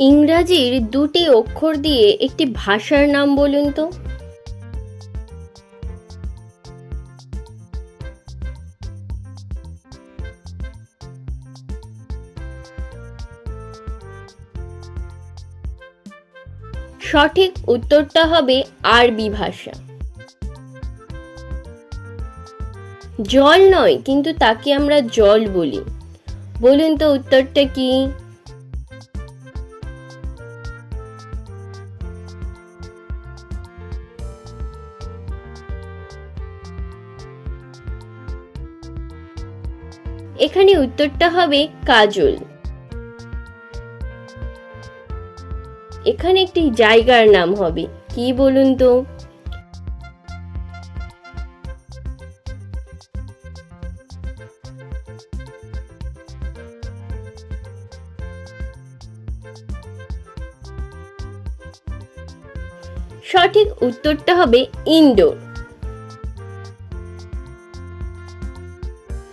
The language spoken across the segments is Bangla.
ইংরাজির দুটি অক্ষর দিয়ে একটি ভাষার নাম বলুন তো। সঠিক উত্তরটা হবে আরবি ভাষা। জল নয়, কিন্তু তাকে আমরা জল বলি। বলুন তো উত্তরটা কি? এখানে উত্তরটা হবে কাজল। এখানে একটি জায়গার নাম হবে। কি বলুন তো? সঠিক উত্তরটা হবে ইনডোর।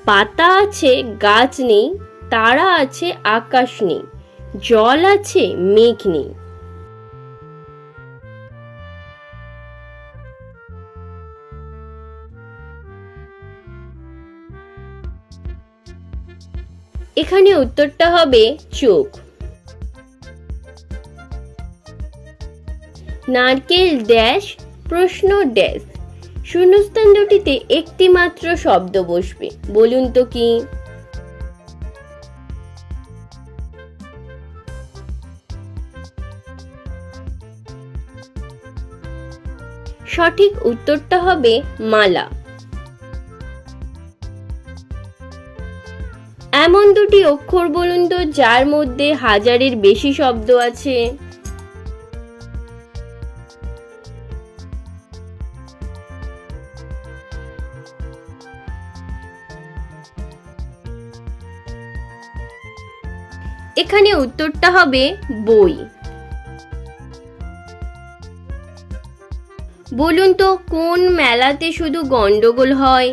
পাতা আছে, গাছ নেই, তারা আছে, আকাশ নেই, জল আছে, মেঘ নেই। এখানে উত্তরটা হবে চোখ। নারকেল ড্যাশ, প্রশ্ন ড্যাশ। শূন্যস্থান দুটিতে একটি মাত্র শব্দ বসবে। বলুন তো কি? সঠিক উত্তরটা হবে মালা। এমন দুটি অক্ষর বলুন তো, যার মধ্যে হাজারের বেশি শব্দ আছে। এখানে উত্তরটা হবে বই। বলুন তো, কোন মেলাতে শুধু গন্ডগোল হয়?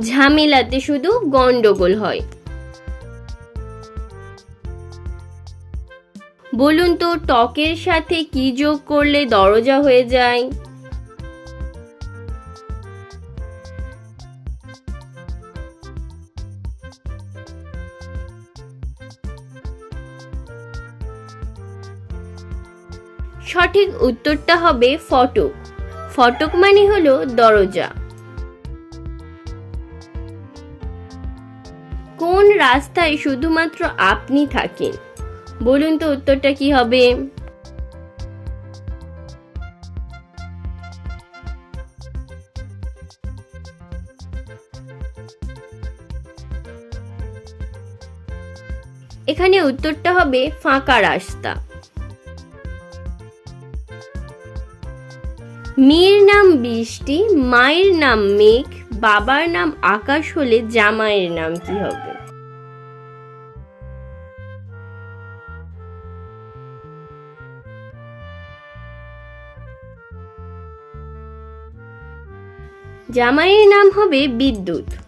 ঝামেলাতে শুধু গন্ডগোল হয়। বলুন তো, টকের সাথে কি যোগ করলে দরজা হয়ে যায়? সঠিক উত্তরটা হবে ফটক। ফটক মানে হলো দরজা। কোন রাস্তায় শুধুমাত্র আপনি থাকেন? বলুন তো উত্তরটা কি হবে? এখানে উত্তরটা হবে ফাঁকা রাস্তা। মেয়ের নাম বৃষ্টি, মায়ের নাম মেঘ, বাবার নাম আকাশ হলে জামাইয়ের নাম কি হবে? জামাইয়ের নাম হবে বিদ্যুৎ।